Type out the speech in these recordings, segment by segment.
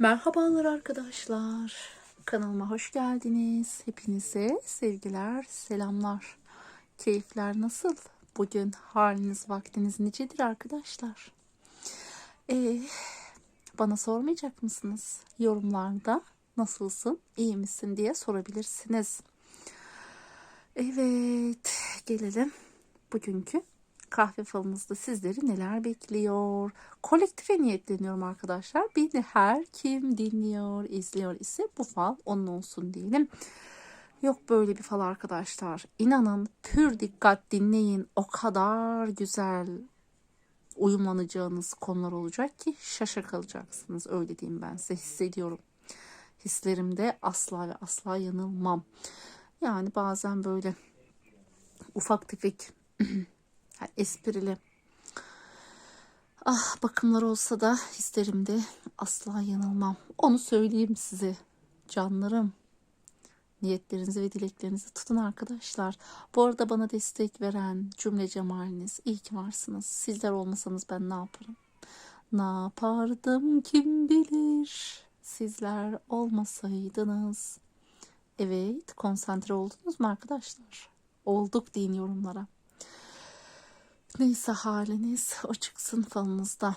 Merhabalar arkadaşlar. Kanalıma hoş geldiniz. Hepinize sevgiler, selamlar. Keyifler nasıl? Bugün haliniz, vaktiniz nicedir arkadaşlar? Ee, bana sormayacak mısınız? Yorumlarda nasılsın, iyi misin diye sorabilirsiniz. Evet, gelelim bugünkü kahve falınızda sizleri neler bekliyor? Kolektife niyetleniyorum arkadaşlar. Beni her kim dinliyor, izliyor ise bu fal onun olsun diyelim. Yok böyle bir fal arkadaşlar. İnanın pür dikkat dinleyin. O kadar güzel uyumlanacağınız konular olacak ki şaşa kalacaksınız. Öyle diyeyim ben size hissediyorum. Hislerimde asla ve asla yanılmam. Yani bazen böyle ufak tefek yani esprili ah bakımlar olsa da hislerimde asla yanılmam. Onu söyleyeyim size canlarım. Niyetlerinizi ve dileklerinizi tutun arkadaşlar. Bu arada bana destek veren cümle cemaliniz iyi ki varsınız. Sizler olmasanız ben ne yaparım? Ne yapardım kim bilir sizler olmasaydınız. Evet konsantre oldunuz mu arkadaşlar? Olduk deyin yorumlara. Neyse haliniz o çıksın falınızda.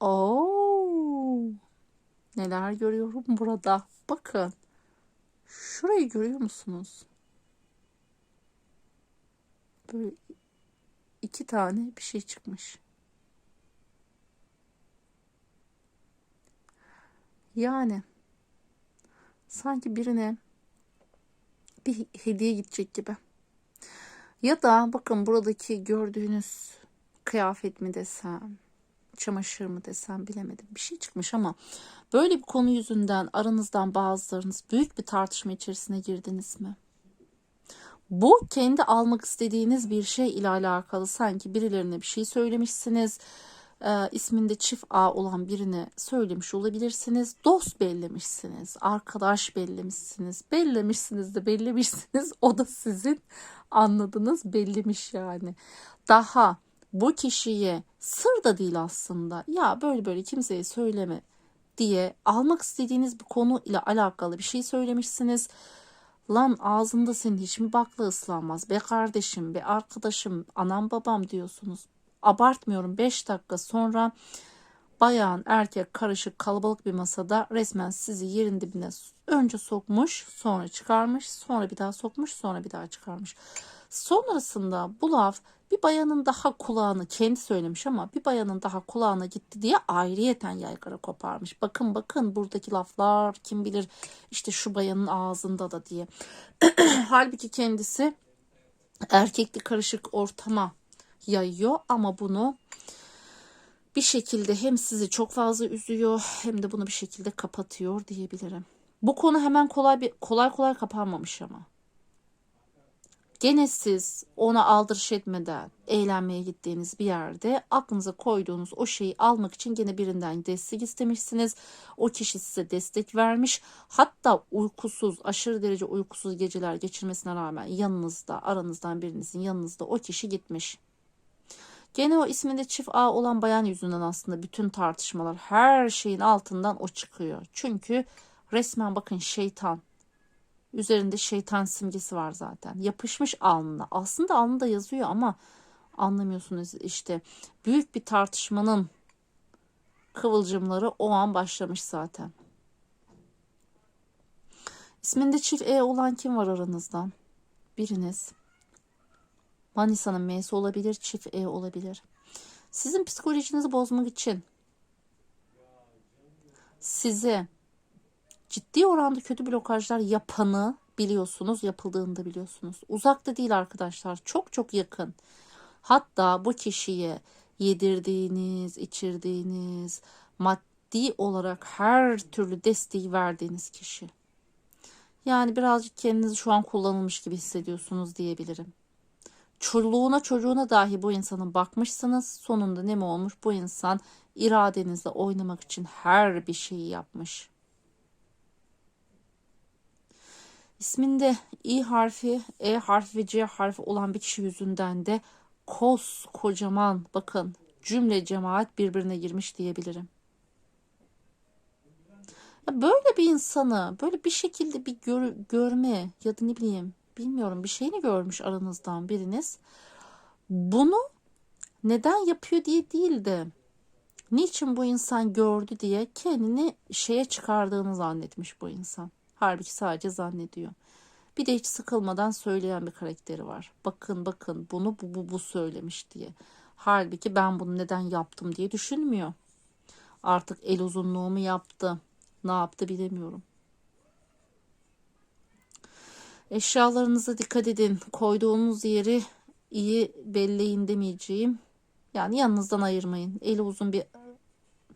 Oo, neler görüyorum burada. Bakın. Şurayı görüyor musunuz? Böyle iki tane bir şey çıkmış. Yani sanki birine bir hediye gidecek gibi. Ya da bakın buradaki gördüğünüz kıyafet mi desem, çamaşır mı desem bilemedim. Bir şey çıkmış ama böyle bir konu yüzünden aranızdan bazılarınız büyük bir tartışma içerisine girdiniz mi? Bu kendi almak istediğiniz bir şey ile alakalı sanki birilerine bir şey söylemişsiniz. E, isminde çift A olan birine söylemiş olabilirsiniz. Dost bellemişsiniz. Arkadaş bellemişsiniz. Bellemişsiniz de bellemişsiniz. O da sizin anladınız bellemiş yani. Daha bu kişiye sır da değil aslında. Ya böyle böyle kimseye söyleme diye almak istediğiniz bir konu ile alakalı bir şey söylemişsiniz. Lan ağzında senin hiç mi bakla ıslanmaz? Be kardeşim, be arkadaşım, anam babam diyorsunuz. Abartmıyorum 5 dakika sonra bayan erkek karışık kalabalık bir masada resmen sizi yerin dibine önce sokmuş sonra çıkarmış sonra bir daha sokmuş sonra bir daha çıkarmış. Sonrasında bu laf bir bayanın daha kulağını kendi söylemiş ama bir bayanın daha kulağına gitti diye ayrıyeten yaygara koparmış. Bakın bakın buradaki laflar kim bilir işte şu bayanın ağzında da diye. Halbuki kendisi erkekli karışık ortama yayıyor ama bunu bir şekilde hem sizi çok fazla üzüyor hem de bunu bir şekilde kapatıyor diyebilirim. Bu konu hemen kolay bir kolay kolay kapanmamış ama. Gene siz ona aldırış etmeden eğlenmeye gittiğiniz bir yerde aklınıza koyduğunuz o şeyi almak için gene birinden destek istemişsiniz. O kişi size destek vermiş. Hatta uykusuz, aşırı derece uykusuz geceler geçirmesine rağmen yanınızda, aranızdan birinizin yanınızda o kişi gitmiş. Gene o isminde çift A olan bayan yüzünden aslında bütün tartışmalar her şeyin altından o çıkıyor. Çünkü resmen bakın şeytan. Üzerinde şeytan simgesi var zaten. Yapışmış alnına. Aslında alnında yazıyor ama anlamıyorsunuz işte. Büyük bir tartışmanın kıvılcımları o an başlamış zaten. İsminde çift E olan kim var aranızdan? Biriniz. Manisa'nın M'si olabilir, çift E olabilir. Sizin psikolojinizi bozmak için size ciddi oranda kötü blokajlar yapanı biliyorsunuz, yapıldığını da biliyorsunuz. Uzakta değil arkadaşlar, çok çok yakın. Hatta bu kişiye yedirdiğiniz, içirdiğiniz, maddi olarak her türlü desteği verdiğiniz kişi. Yani birazcık kendinizi şu an kullanılmış gibi hissediyorsunuz diyebilirim çoluğuna çocuğuna dahi bu insanın bakmışsınız. Sonunda ne mi olmuş? Bu insan iradenizle oynamak için her bir şeyi yapmış. İsminde İ harfi, E harfi ve C harfi olan bir kişi yüzünden de kos kocaman bakın cümle cemaat birbirine girmiş diyebilirim. Böyle bir insanı böyle bir şekilde bir gör- görme ya da ne bileyim bilmiyorum bir şeyini görmüş aranızdan biriniz. Bunu neden yapıyor diye değil de niçin bu insan gördü diye kendini şeye çıkardığını zannetmiş bu insan. Halbuki sadece zannediyor. Bir de hiç sıkılmadan söyleyen bir karakteri var. Bakın bakın bunu bu bu bu söylemiş diye. Halbuki ben bunu neden yaptım diye düşünmüyor. Artık el uzunluğu mu yaptı? Ne yaptı bilemiyorum. Eşyalarınıza dikkat edin. Koyduğunuz yeri iyi belleyin demeyeceğim. Yani yanınızdan ayırmayın. Eli uzun bir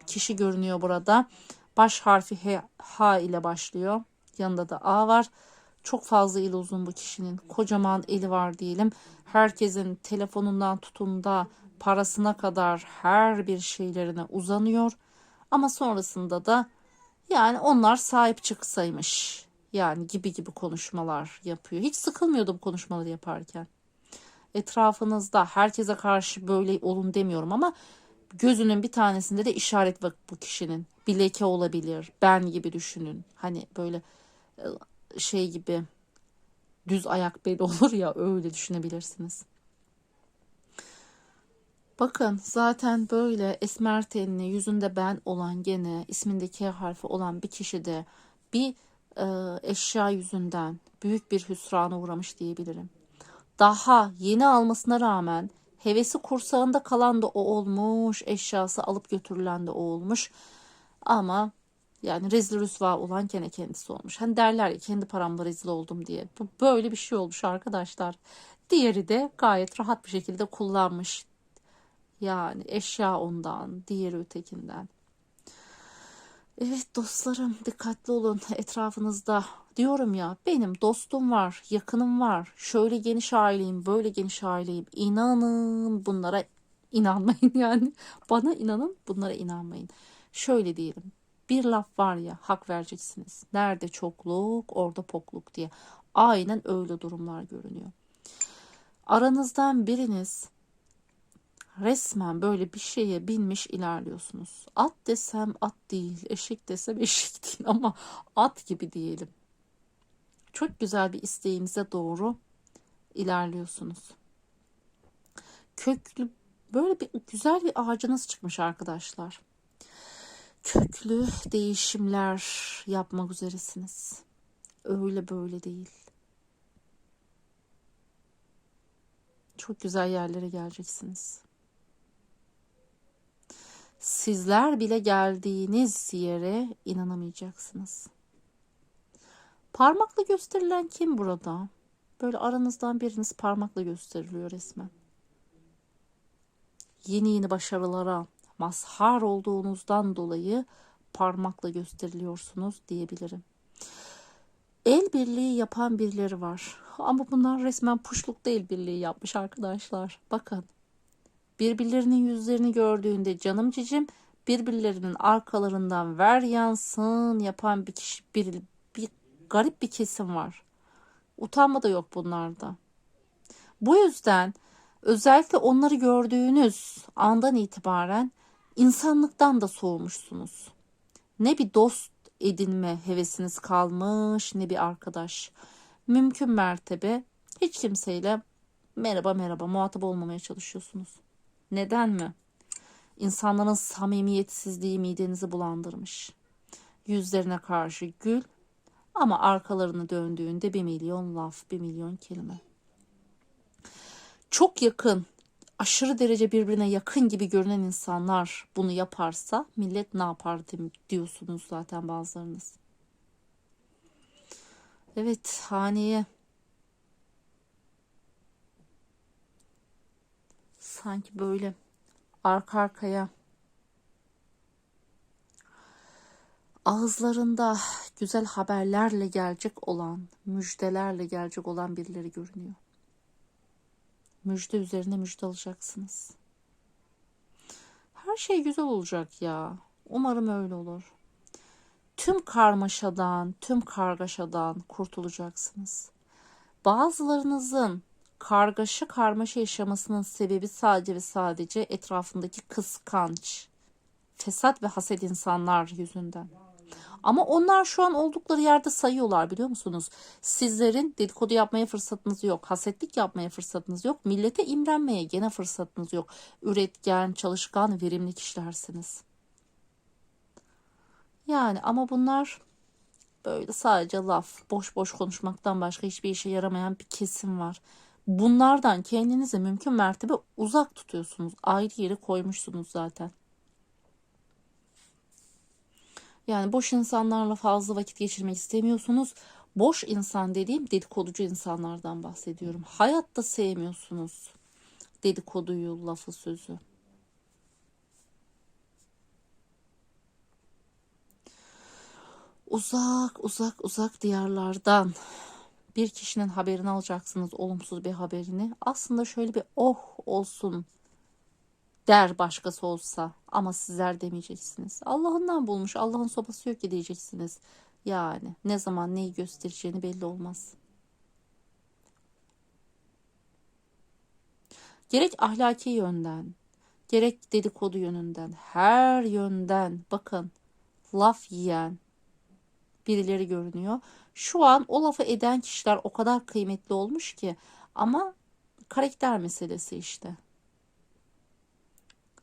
kişi görünüyor burada. Baş harfi H, H ile başlıyor. Yanında da A var. Çok fazla eli uzun bu kişinin. Kocaman eli var diyelim. Herkesin telefonundan tutun da parasına kadar her bir şeylerine uzanıyor. Ama sonrasında da yani onlar sahip çıksaymış. Yani gibi gibi konuşmalar yapıyor. Hiç sıkılmıyordu bu konuşmaları yaparken. Etrafınızda herkese karşı böyle olun demiyorum ama gözünün bir tanesinde de işaret var bu kişinin. Bir leke olabilir. Ben gibi düşünün. Hani böyle e, şey gibi düz ayak beli olur ya öyle düşünebilirsiniz. Bakın zaten böyle esmer tenli yüzünde ben olan gene isminde K harfi olan bir kişi de bir eşya yüzünden büyük bir hüsrana uğramış diyebilirim. Daha yeni almasına rağmen hevesi kursağında kalan da o olmuş, eşyası alıp götürülen de o olmuş. Ama yani rezil rüsva olan gene kendisi olmuş. Hani derler ya kendi paramla rezil oldum diye. Bu böyle bir şey olmuş arkadaşlar. Diğeri de gayet rahat bir şekilde kullanmış. Yani eşya ondan, diğeri ötekinden. Evet dostlarım dikkatli olun etrafınızda. Diyorum ya benim dostum var, yakınım var. Şöyle geniş aileyim, böyle geniş aileyim. İnanın bunlara inanmayın yani. Bana inanın bunlara inanmayın. Şöyle diyelim. Bir laf var ya hak vereceksiniz. Nerede çokluk orada pokluk diye. Aynen öyle durumlar görünüyor. Aranızdan biriniz resmen böyle bir şeye binmiş ilerliyorsunuz. At desem at değil, eşek desem eşek değil ama at gibi diyelim. Çok güzel bir isteğinize doğru ilerliyorsunuz. Köklü böyle bir güzel bir ağacınız çıkmış arkadaşlar. Köklü değişimler yapmak üzeresiniz. Öyle böyle değil. Çok güzel yerlere geleceksiniz sizler bile geldiğiniz yere inanamayacaksınız. Parmakla gösterilen kim burada? Böyle aranızdan biriniz parmakla gösteriliyor resmen. Yeni yeni başarılara mazhar olduğunuzdan dolayı parmakla gösteriliyorsunuz diyebilirim. El birliği yapan birileri var. Ama bunlar resmen puşluk değil birliği yapmış arkadaşlar. Bakın Birbirlerinin yüzlerini gördüğünde canım cicim birbirlerinin arkalarından ver yansın yapan bir kişi bir, bir garip bir kesim var. Utanma da yok bunlarda. Bu yüzden özellikle onları gördüğünüz andan itibaren insanlıktan da soğumuşsunuz. Ne bir dost edinme hevesiniz kalmış ne bir arkadaş. Mümkün mertebe hiç kimseyle merhaba merhaba muhatap olmamaya çalışıyorsunuz. Neden mi? İnsanların samimiyetsizliği midenizi bulandırmış. Yüzlerine karşı gül ama arkalarını döndüğünde bir milyon laf, bir milyon kelime. Çok yakın, aşırı derece birbirine yakın gibi görünen insanlar bunu yaparsa millet ne yapar diyorsunuz zaten bazılarınız. Evet, haneye sanki böyle arka arkaya ağızlarında güzel haberlerle gelecek olan, müjdelerle gelecek olan birileri görünüyor. Müjde üzerine müjde alacaksınız. Her şey güzel olacak ya. Umarım öyle olur. Tüm karmaşadan, tüm kargaşadan kurtulacaksınız. Bazılarınızın kargaşa karmaşa yaşamasının sebebi sadece ve sadece etrafındaki kıskanç, fesat ve haset insanlar yüzünden. Ama onlar şu an oldukları yerde sayıyorlar biliyor musunuz? Sizlerin dedikodu yapmaya fırsatınız yok. Hasetlik yapmaya fırsatınız yok. Millete imrenmeye gene fırsatınız yok. Üretken, çalışkan, verimli kişilersiniz. Yani ama bunlar böyle sadece laf, boş boş konuşmaktan başka hiçbir işe yaramayan bir kesim var. Bunlardan kendinizi mümkün mertebe uzak tutuyorsunuz. Ayrı yere koymuşsunuz zaten. Yani boş insanlarla fazla vakit geçirmek istemiyorsunuz. Boş insan dediğim dedikoducu insanlardan bahsediyorum. Hayatta sevmiyorsunuz dedikoduyu, lafı, sözü. Uzak, uzak, uzak diyarlardan bir kişinin haberini alacaksınız, olumsuz bir haberini. Aslında şöyle bir oh olsun der başkası olsa ama sizler demeyeceksiniz. Allah'ından bulmuş, Allah'ın sopası yok ki diyeceksiniz. Yani ne zaman neyi göstereceğini belli olmaz. Gerek ahlaki yönden, gerek dedikodu yönünden, her yönden bakın laf yiyen birileri görünüyor. Şu an o lafı eden kişiler o kadar kıymetli olmuş ki ama karakter meselesi işte.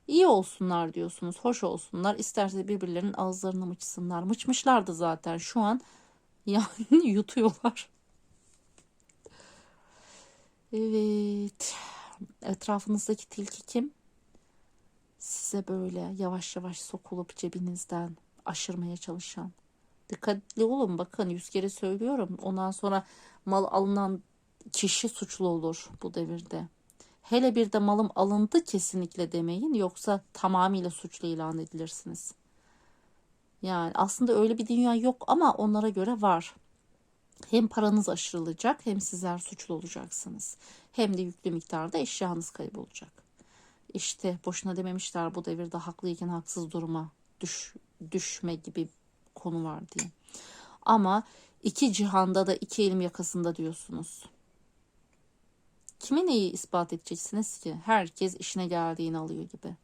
İyi olsunlar diyorsunuz, hoş olsunlar. İsterse birbirlerinin ağızlarını mıçsınlar. Mıçmışlardı zaten şu an yani yutuyorlar. Evet. Etrafınızdaki tilki kim? Size böyle yavaş yavaş sokulup cebinizden aşırmaya çalışan. Dikkatli olun bakın yüz kere söylüyorum. Ondan sonra mal alınan kişi suçlu olur bu devirde. Hele bir de malım alındı kesinlikle demeyin yoksa tamamıyla suçlu ilan edilirsiniz. Yani aslında öyle bir dünya yok ama onlara göre var. Hem paranız aşırılacak hem sizler suçlu olacaksınız. Hem de yüklü miktarda eşyanız kaybolacak. İşte boşuna dememişler bu devirde haklıyken haksız duruma düş, düşme gibi konu var diye. Ama iki cihanda da iki elim yakasında diyorsunuz. Kime neyi ispat edeceksiniz ki? Herkes işine geldiğini alıyor gibi.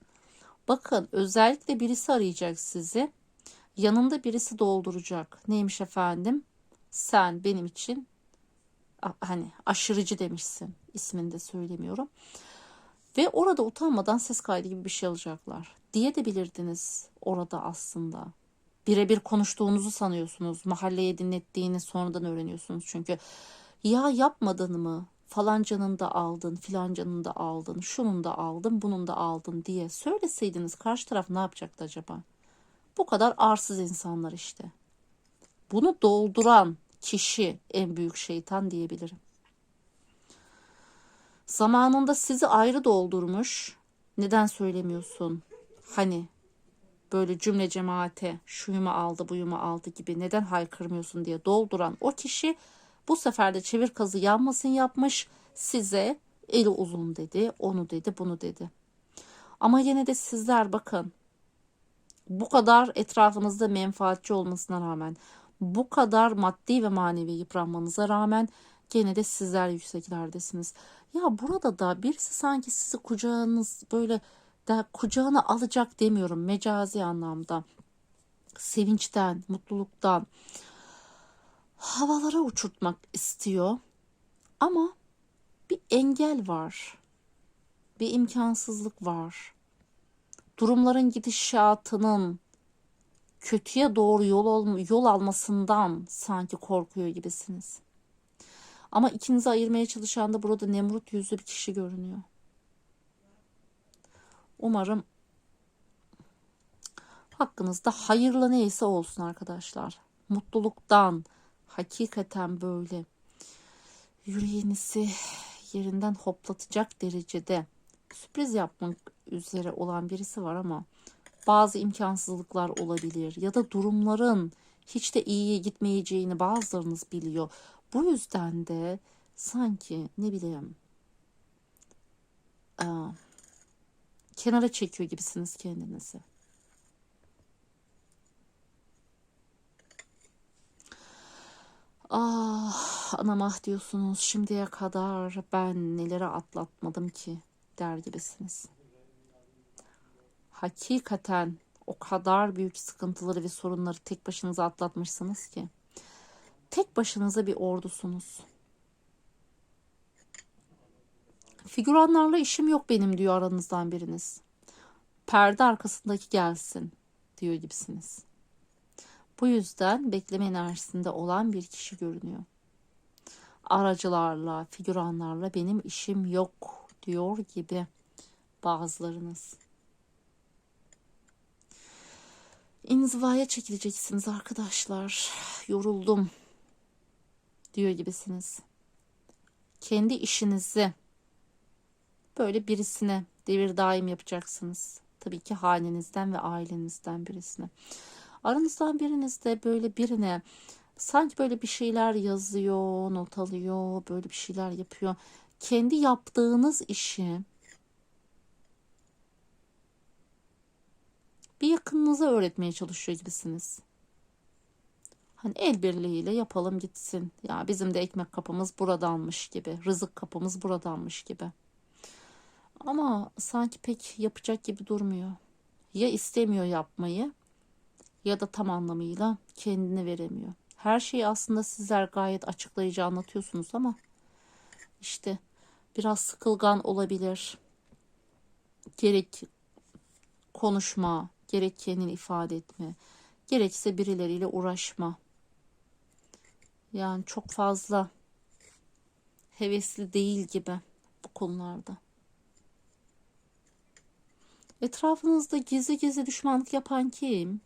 Bakın özellikle birisi arayacak sizi. Yanında birisi dolduracak. Neymiş efendim? Sen benim için hani aşırıcı demişsin. İsmini de söylemiyorum. Ve orada utanmadan ses kaydı gibi bir şey alacaklar. Diye de bilirdiniz orada aslında. Birebir konuştuğunuzu sanıyorsunuz. Mahalleye dinlettiğini sonradan öğreniyorsunuz çünkü. Ya yapmadın mı? falancanın da aldın, filancanın da aldın, şunun da aldın, bunun da aldın diye söyleseydiniz karşı taraf ne yapacaktı acaba? Bu kadar arsız insanlar işte. Bunu dolduran kişi en büyük şeytan diyebilirim. Zamanında sizi ayrı doldurmuş. Neden söylemiyorsun? Hani böyle cümle cemaate şuyumu aldı buyumu aldı gibi neden haykırmıyorsun diye dolduran o kişi bu sefer de çevir kazı yanmasın yapmış. Size eli uzun dedi, onu dedi, bunu dedi. Ama yine de sizler bakın bu kadar etrafınızda menfaatçi olmasına rağmen bu kadar maddi ve manevi yıpranmanıza rağmen gene de sizler yükseklerdesiniz. Ya burada da birisi sanki sizi kucağınız böyle da kucağına alacak demiyorum mecazi anlamda. Sevinçten, mutluluktan, havalara uçurtmak istiyor. Ama bir engel var. Bir imkansızlık var. Durumların gidişatının kötüye doğru yol, ol, yol almasından sanki korkuyor gibisiniz. Ama ikinizi ayırmaya çalışan da burada Nemrut yüzlü bir kişi görünüyor. Umarım hakkınızda hayırlı neyse olsun arkadaşlar. Mutluluktan, hakikaten böyle yüreğinizi yerinden hoplatacak derecede sürpriz yapmak üzere olan birisi var ama bazı imkansızlıklar olabilir ya da durumların hiç de iyiye gitmeyeceğini bazılarınız biliyor. Bu yüzden de sanki ne bileyim kenara çekiyor gibisiniz kendinizi. Ah anam ah diyorsunuz şimdiye kadar ben nelere atlatmadım ki der gibisiniz. Hakikaten O kadar büyük sıkıntıları ve sorunları tek başınıza atlatmışsınız ki. Tek başınıza bir ordusunuz. Figüranlarla işim yok benim diyor aranızdan biriniz. Perde arkasındaki gelsin diyor gibisiniz. Bu yüzden bekleme enerjisinde olan bir kişi görünüyor. Aracılarla, figüranlarla benim işim yok diyor gibi bazılarınız. İnzivaya çekileceksiniz arkadaşlar. Yoruldum diyor gibisiniz. Kendi işinizi böyle birisine devir daim yapacaksınız. Tabii ki halinizden ve ailenizden birisine. Aranızdan biriniz de böyle birine sanki böyle bir şeyler yazıyor, not alıyor, böyle bir şeyler yapıyor. Kendi yaptığınız işi bir yakınınıza öğretmeye çalışıyor gibisiniz. Hani el birliğiyle yapalım gitsin. Ya bizim de ekmek kapımız buradanmış gibi, rızık kapımız buradanmış gibi. Ama sanki pek yapacak gibi durmuyor. Ya istemiyor yapmayı ya da tam anlamıyla kendini veremiyor. Her şeyi aslında sizler gayet açıklayıcı anlatıyorsunuz ama işte biraz sıkılgan olabilir. Gerek konuşma, gerek kendini ifade etme, gerekse birileriyle uğraşma. Yani çok fazla hevesli değil gibi bu konularda. Etrafınızda gizli gizli düşmanlık yapan kim?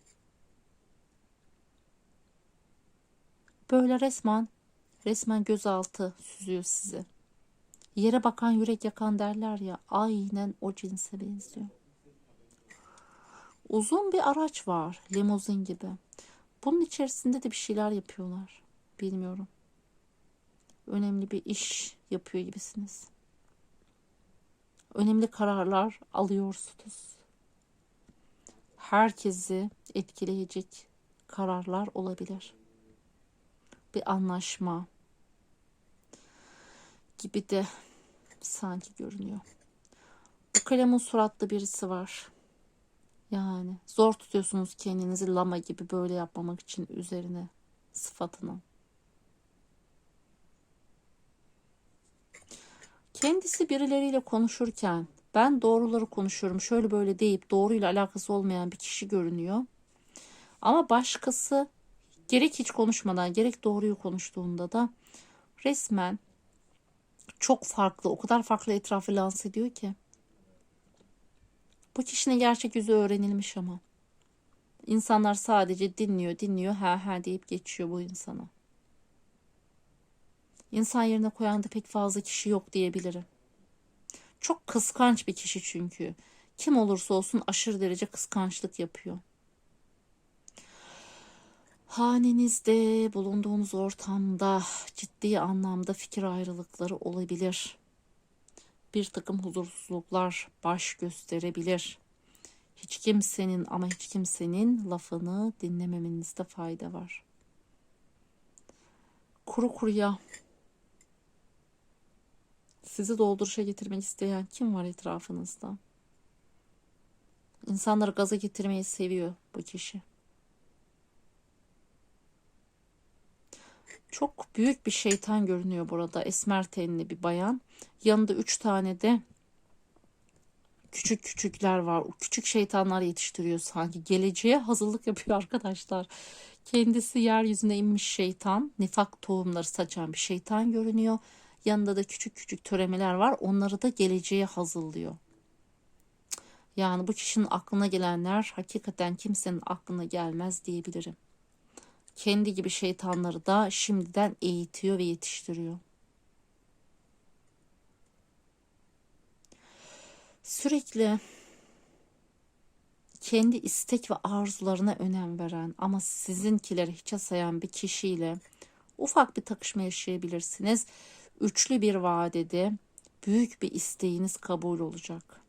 Böyle resmen, resmen gözaltı süzüyor sizi. Yere bakan yürek yakan derler ya, aynen o cinse benziyor. Uzun bir araç var, limuzin gibi. Bunun içerisinde de bir şeyler yapıyorlar. Bilmiyorum. Önemli bir iş yapıyor gibisiniz önemli kararlar alıyorsunuz. Herkesi etkileyecek kararlar olabilir. Bir anlaşma gibi de sanki görünüyor. Bu kalemin suratlı birisi var. Yani zor tutuyorsunuz kendinizi lama gibi böyle yapmamak için üzerine sıfatını. Kendisi birileriyle konuşurken ben doğruları konuşuyorum şöyle böyle deyip doğruyla alakası olmayan bir kişi görünüyor. Ama başkası gerek hiç konuşmadan gerek doğruyu konuştuğunda da resmen çok farklı o kadar farklı etrafı lanse ediyor ki. Bu kişinin gerçek yüzü öğrenilmiş ama. İnsanlar sadece dinliyor dinliyor ha ha deyip geçiyor bu insana. İnsan yerine koyan da pek fazla kişi yok diyebilirim. Çok kıskanç bir kişi çünkü. Kim olursa olsun aşırı derece kıskançlık yapıyor. Hanenizde, bulunduğunuz ortamda ciddi anlamda fikir ayrılıkları olabilir. Bir takım huzursuzluklar baş gösterebilir. Hiç kimsenin ama hiç kimsenin lafını dinlememenizde fayda var. Kuru kuruya sizi dolduruşa getirmek isteyen kim var etrafınızda? İnsanları gaza getirmeyi seviyor bu kişi. Çok büyük bir şeytan görünüyor burada. Esmer tenli bir bayan. Yanında üç tane de küçük küçükler var. O küçük şeytanlar yetiştiriyor sanki. Geleceğe hazırlık yapıyor arkadaşlar. Kendisi yeryüzüne inmiş şeytan. Nifak tohumları saçan bir şeytan görünüyor. Yanında da küçük küçük töremeler var. Onları da geleceğe hazırlıyor. Yani bu kişinin aklına gelenler hakikaten kimsenin aklına gelmez diyebilirim. Kendi gibi şeytanları da şimdiden eğitiyor ve yetiştiriyor. Sürekli kendi istek ve arzularına önem veren ama sizinkileri hiçe sayan bir kişiyle ufak bir takışma yaşayabilirsiniz üçlü bir vadede büyük bir isteğiniz kabul olacak.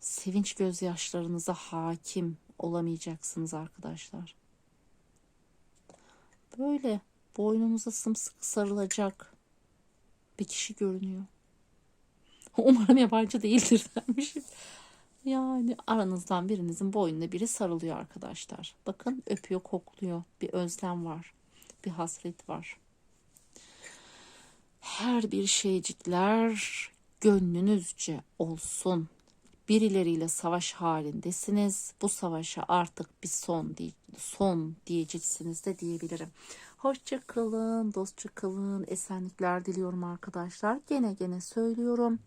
Sevinç gözyaşlarınıza hakim olamayacaksınız arkadaşlar. Böyle boynunuza sımsıkı sarılacak bir kişi görünüyor. Umarım yabancı değildir dermişim. Yani aranızdan birinizin boynuna biri sarılıyor arkadaşlar. Bakın öpüyor, kokluyor. Bir özlem var. Bir hasret var. Her bir şeycikler gönlünüzce olsun. Birileriyle savaş halindesiniz. Bu savaşa artık bir son değil, son diyeceksiniz de diyebilirim. Hoşça kalın, dostça kalın. Esenlikler diliyorum arkadaşlar. Gene gene söylüyorum.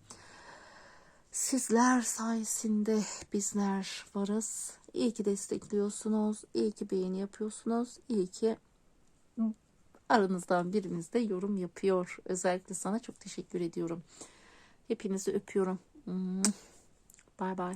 Sizler sayesinde bizler varız. İyi ki destekliyorsunuz. İyi ki beğeni yapıyorsunuz. İyi ki aranızdan biriniz de yorum yapıyor. Özellikle sana çok teşekkür ediyorum. Hepinizi öpüyorum. Bay bay.